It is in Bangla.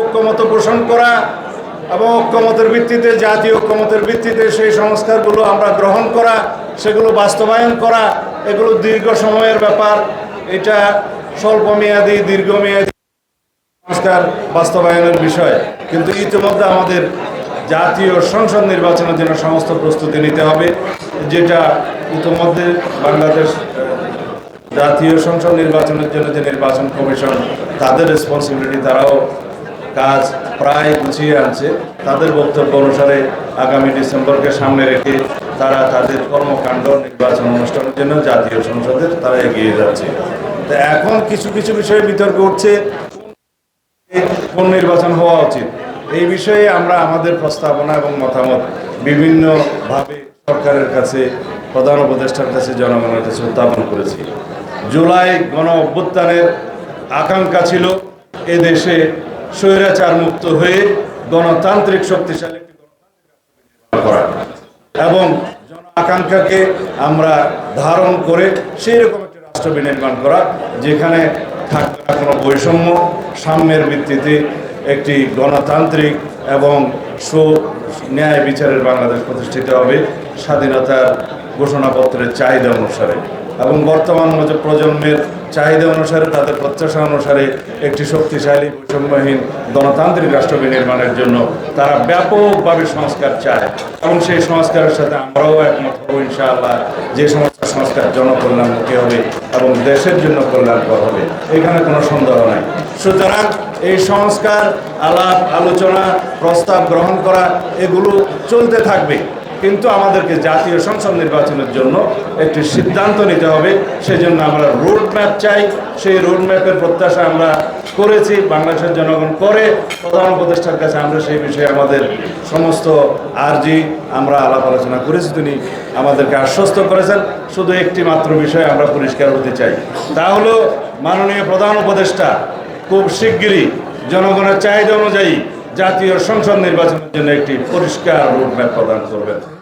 ঐক্যমত পোষণ করা এবং ঐক্যমতের ভিত্তিতে, জাতীয় ঐক্যমতের ভিত্তিতে সেই সংস্কারগুলো আমরা গ্রহণ করা, সেগুলো বাস্তবায়ন করা, এগুলো দীর্ঘ সময়ের ব্যাপার। এটা স্বল্পমেয়াদী, দীর্ঘমেয়াদী সংস্কার বাস্তবায়নের বিষয়। কিন্তু ইতিমধ্যে আমাদের জাতীয় সংসদ নির্বাচনের জন্য সমস্ত প্রস্তুতি নিতে হবে, যেটা ইতিমধ্যে বাংলাদেশ জাতীয় সংসদ নির্বাচনের জন্য যে নির্বাচন কমিশন, তাদের রেসপন্সিবিলিটি তারাও কাজ প্রায় গুছিয়ে আনছে। তাদের বক্তব্য অনুসারে আগামী ডিসেম্বরকে সামনে রেখে তারা তাদের কর্মকাণ্ড, নির্বাচন অনুষ্ঠানের জন্য জাতীয় সংসদে তারা এগিয়ে যাচ্ছে। তো এখন কিছু কিছু বিষয়ে বিতর্ক উঠছে। কোন নির্বাচন হওয়া উচিত? এই বিষয়ে আমরা আমাদের প্রস্তাবনা এবং মতামত বিভিন্নভাবে সরকারের কাছে, প্রধান উপদেষ্টার কাছে, জনগণের কাছে উত্থাপন করেছি। জুলাই গণ অভ্যুত্থানের আকাঙ্ক্ষা ছিল। এ দেশে স্বৈরাচার মুক্ত হয়ে গণতান্ত্রিক শক্তিশালী এবং জন আকাঙ্ক্ষাকে আমরা ধারণ করে সেই রকম একটি রাষ্ট্র বিনির্মাণ করা, যেখানে থাকবে না কোনো বৈষম্য, সাম্যের ভিত্তিতে একটি গণতান্ত্রিক এবং সু ন্যায় বিচারের বাংলাদেশ প্রতিষ্ঠিত হবে, স্বাধীনতার ঘোষণাপত্রের চাহিদা অনুসারে। এবং বর্তমান প্রজন্মের চাহিদা অনুসারে, তাদের প্রত্যাশা অনুসারে একটি শক্তিশালী বৈষম্যহীন গণতান্ত্রিক রাষ্ট্র বিনির্মাণের জন্য তারা ব্যাপকভাবে সংস্কার চায়। এবং সেই সংস্কারের সাথে আমরাও একমত হব ইনশাআল্লাহ, যে সমস্ত সংস্কার জনকল্যাণমুখী হবে এবং দেশের জন্য কল্যাণকর হবে। এখানে কোনো সন্দেহ নাই। সুতরাং এই সংস্কার, আলাপ, আলোচনা, প্রস্তাব গ্রহণ করা, এগুলো চলতে থাকবে। কিন্তু আমাদেরকে জাতীয় সংসদ নির্বাচনের জন্য একটি সিদ্ধান্ত নিতে হবে। সেজন্য আমরা রোড ম্যাপ চাই। সেই রোড ম্যাপের প্রত্যাশা আমরা করেছি। বাংলাদেশের জনগণ করে প্রধান উপদেষ্টার কাছে আমরা সেই বিষয়ে আমাদের সমস্ত আর্জি আমরা আলাপ আলোচনা করেছি। তিনি আমাদেরকে আশ্বস্ত করেছেন। শুধু একটি মাত্র বিষয়ে আমরা পরিষ্কার হতে চাই। তা হলো, মাননীয় প্রধান উপদেষ্টা খুব শিগগিরই জনগণের চাহিদা অনুযায়ী জাতীয় সংসদ নির্বাচনের জন্য একটি পরিষ্কার রোডম্যাপ প্রদান করবেন।